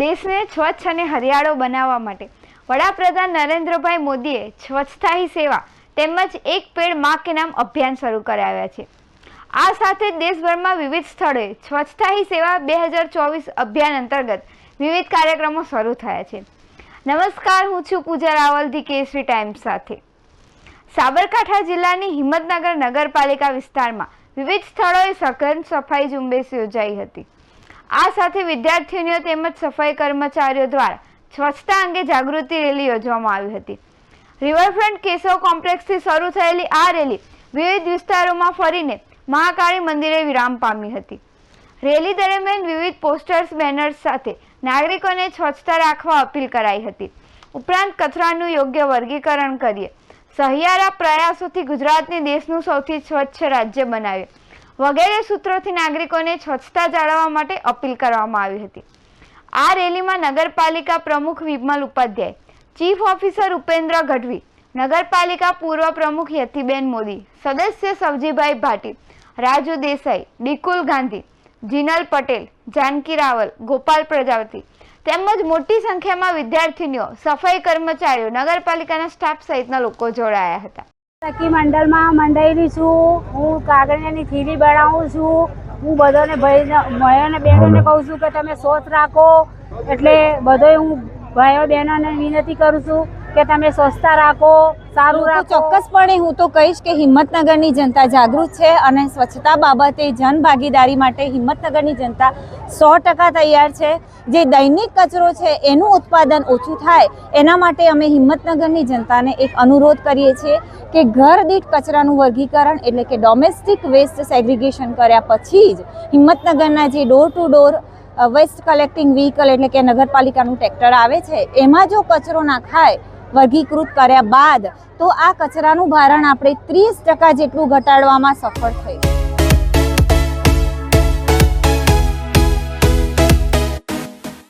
દેશને સ્વચ્છ અને હરિયાળો બનાવવા માટે વડાપ્રધાન નરેન્દ્રભાઈ મોદીએ સ્વચ્છતા હી સેવા તેમજ એક પેડમાં કે નામ અભિયાન શરૂ કરાવ્યા છે. આ સાથે દેશભરમાં વિવિધ સ્થળોએ સ્વચ્છતા હી સેવા બે હજાર ચોવીસ અભિયાન અંતર્ગત વિવિધ કાર્યક્રમો શરૂ થયા છે. નમસ્કાર, હું છું પૂજા રાવલ ધી કેસરી ટાઈમ્સ સાથે. સાબરકાંઠા જિલ્લાની હિંમતનગર નગરપાલિકા વિસ્તારમાં વિવિધ સ્થળોએ સઘન સફાઈ ઝુંબેશ યોજાઈ હતી. આ સાથે વિદ્યાર્થીનીઓ તેમજ સફાઈ કર્મચારીઓ દ્વારા સ્વચ્છતા અંગે જાગૃતિ રેલી યોજવામાં આવી હતી. રિવરફ્રન્ટ કેશવ કોમ્પ્લેક્સથી શરૂ થયેલી આ રેલી વિવિધ વિસ્તારોમાં ફરીને મહાકાળી મંદિરે વિરામ પામી હતી. રેલી દરમિયાન વિવિધ પોસ્ટર્સ બેનર્સ સાથે નાગરિકોને સ્વચ્છતા રાખવા અપીલ કરાઈ હતી. ઉપરાંત કચરાનું યોગ્ય વર્ગીકરણ કરીએ. સહિયારા પ્રયાસોથી ગુજરાતને દેશનું સૌથી સ્વચ્છ રાજ્ય બનાવે વગેરે સૂત્રોથી નાગરિકોને સ્વચ્છતા જાળવવા માટે અપીલ કરવામાં આવી હતી. આ રેલીમાં નગરપાલિકા પ્રમુખ વિમલ ઉપાધ્યાય, ચીફ ઓફિસર ઉપેન્દ્ર ગઢવી, નગરપાલિકા પૂર્વ પ્રમુખ યતિબેન મોદી, સદસ્ય સવજીભાઈ ભાટી, રાજુ દેસાઈ ડિકુલ ગાંધી, જીનલ પટેલ, જાનકી રાવલ, ગોપાલ પ્રજાપતિ તેમજ મોટી સંખ્યામાં વિદ્યાર્થીનીઓ, સફાઈ કર્મચારીઓ, નગરપાલિકાના સ્ટાફ સહિતના લોકો જોડાયા હતા. સખી મંડળમાં મંડાયેલી છું હું કાગળિયાની થીલી બનાવું છું હું બધાને ભાઈ ભાઈઓને બહેનોને કહું છું કે તમે શોધ રાખો એટલે બધોય હું ભાઈઓ બહેનોને વિનંતી કરું છું કે તમે સ્વચ્છતા રાખો સારું રાખો. ચોક્કસપણે હું તો કહીશ કે હિંમતનગરની જનતા જાગૃત છે અને સ્વચ્છતા બાબતે જન ભાગીદારી માટે હિંમતનગરની જનતા સો ટકા તૈયાર છે. જે દૈનિક કચરો છે એનું ઉત્પાદન ઓછું થાય એના માટે અમે હિંમતનગરની જનતાને એક અનુરોધ કરીએ છીએ કે ઘર દીઠ કચરાનું વર્ગીકરણ એટલે કે ડોમેસ્ટિક વેસ્ટ સેગ્રિગેશન કર્યા પછી જ હિંમતનગરના જે door to door waste collecting vehicle એટલે કે નગરપાલિકાનું ટ્રેક્ટર આવે છે એમાં જો કચરો નાખાય વર્ગીકૃત કર્યા બાદ તો આ કચરાનું ભારણ આપણે ત્રીસ ટકા જેટલું ઘટાડવામાં સફળ થયું.